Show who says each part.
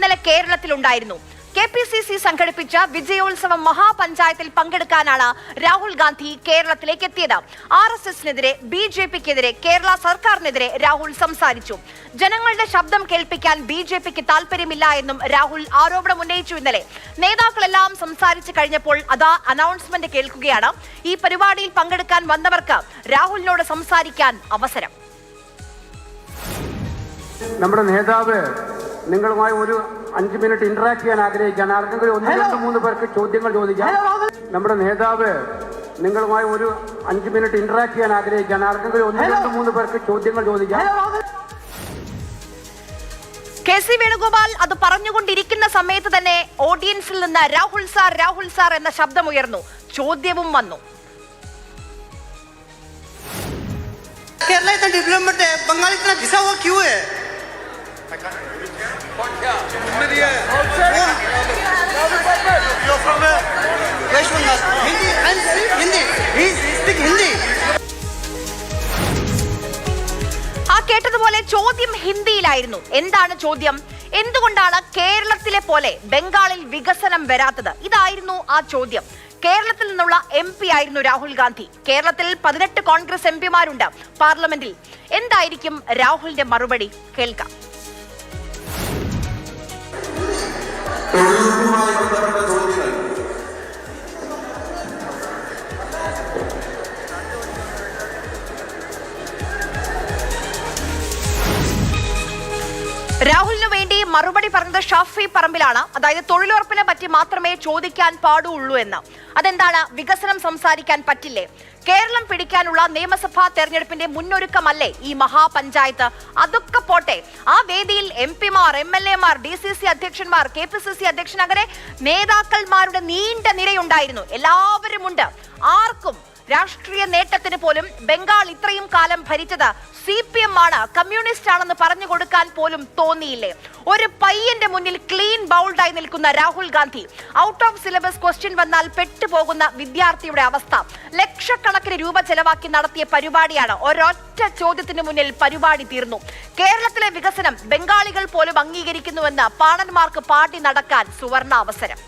Speaker 1: ഇന്നലെ കേരളത്തിലുണ്ടായിരുന്നു. K P C C സംഘടിപ്പിച്ച വിജയോത്സവം മഹാപഞ്ചായത്തിൽ പങ്കെടുക്കാനാണ് രാഹുൽ ഗാന്ധി കേരളത്തിലേക്ക് എത്തിയത്. ആർ എസ് എസിനെതിരെ ബി ജെ പിക്കെതിരെ കേരള സർക്കാരിനെതിരെ രാഹുൽ സംസാരിച്ചു. ജനങ്ങളുടെ ശബ്ദം കേൾപ്പിക്കാൻ ബി ജെ പിക്ക് താല്പര്യമില്ല എന്നും രാഹുൽ ആരോപണം ഉന്നയിച്ചു ഇന്നലെ. നേതാക്കളെല്ലാം സംസാരിച്ചു കഴിഞ്ഞപ്പോൾ അതാ അനൗൺസ്മെന്റ് കേൾക്കുകയാണ്. ഈ പരിപാടിയിൽ പങ്കെടുക്കാൻ വന്നവർക്ക് രാഹുലിനോട് സംസാരിക്കാൻ അവസരം.
Speaker 2: നമ്മുടെ നേതാവ് നിങ്ങളുമായി ഒരു അഞ്ച് മിനിറ്റ് ഇന്ററാക്ട് ചെയ്യാൻ ആഗ്രഹിക്കുകയാണ്. ആർക്കെങ്കിലും ഒന്ന് രണ്ട് മൂന്ന് പേർക്ക് ചോദ്യങ്ങൾ ചോദിക്കാം. നമ്മുടെ നേതാവ് നിങ്ങളുമായി ഒരു അഞ്ച് മിനിറ്റ് ഇന്ററാക്ട് ചെയ്യാൻ ആഗ്രഹിക്കുകയാണ്. ആർക്കെങ്കിലും ഒന്ന് രണ്ട് മൂന്ന് പേർക്ക് ചോദ്യങ്ങൾ ചോദിക്കാം.
Speaker 1: കെ സി വേണുഗോപാൽ അത് പറഞ്ഞുകൊണ്ടിരിക്കുന്ന സമയത്ത് തന്നെ ഓഡിയൻസിൽ നിന്ന് രാഹുൽ സാർ രാഹുൽ സാർ എന്ന ശബ്ദമുയർന്നു ചോദ്യവും വന്നു.
Speaker 3: കേരളത്തിൽ ഡെവലപ്മെന്റ് ബംഗാളിൽ വിസ ക്യൂ
Speaker 1: ആ കേട്ടതുപോലെ ചോദ്യം ഹിന്ദിയിലായിരുന്നു. എന്താണ് ചോദ്യം? എന്തുകൊണ്ടാണ് കേരളത്തിലെ പോലെ ബംഗാളിൽ വികസനം വരാത്തത്? ഇതായിരുന്നു ആ ചോദ്യം. കേരളത്തിൽ നിന്നുള്ള എം പി ആയിരുന്നു രാഹുൽ ഗാന്ധി. കേരളത്തിൽ പതിനെട്ട് കോൺഗ്രസ് എം പിമാരുണ്ട് പാർലമെന്റിൽ. എന്തായിരിക്കും രാഹുലിന്റെ മറുപടി? കേൾക്കാം.
Speaker 4: തൊഴിലുറപ്പുമായി ബന്ധപ്പെട്ട ചോദ്യങ്ങൾ.
Speaker 1: വേണ്ടി മറുപടി പറഞ്ഞത് ഷാഫി പറമ്പിലാണ്. അതായത് തൊഴിലുറപ്പിനെ പറ്റി മാത്രമേ ചോദിക്കാൻ പാടുള്ളൂ എന്ന്. അതെന്താണ്? വികസനം സംസാരിക്കാൻ പറ്റില്ലേ? കേരളം പിടിക്കാനുള്ള നിയമസഭാ തെരഞ്ഞെടുപ്പിന്റെ മുന്നൊരുക്കമല്ലേ ഈ മഹാപഞ്ചായത്ത്? അതൊക്കെ പോട്ടെ. ആ വേദിയിൽ എം പിമാർ എം എൽ എമാർ ഡി സി സി അധ്യക്ഷന്മാർ കെ പി സി സി അധ്യക്ഷൻ അങ്ങനെ നേതാക്കന്മാരുടെ നീണ്ട നിരയുണ്ടായിരുന്നു. എല്ലാവരുമുണ്ട്. ആർക്കും രാഷ്ട്രീയ നേട്ടത്തിന് പോലും ബംഗാൾ ഇത്രയും കാലം ഭരിച്ചത് സി പി എം ആണ്. കമ്മ്യൂണിസ്റ്റ് ആണെന്ന് പറഞ്ഞു കൊടുക്കാൻ പോലും തോന്നിയില്ലേ? ഒരു പയ്യന്റെ മുന്നിൽ ക്ലീൻ ബൗൾഡായി നിൽക്കുന്ന Rahul Gandhi. Out of syllabus question വന്നാൽ പെട്ടുപോകുന്ന വിദ്യാർത്ഥിയുടെ അവസ്ഥ. ലക്ഷക്കണക്കിന് രൂപ ചെലവാക്കി നടത്തിയ പരിപാടിയാണ്. ഒരൊറ്റ ചോദ്യത്തിന് മുന്നിൽ പരിപാടി തീർന്നു. കേരളത്തിലെ വികസനം ബംഗാളികൾ പോലും അംഗീകരിക്കുന്നുവെന്ന് പാണന്മാർക്ക് പാടി നടക്കാൻ സുവർണ അവസരം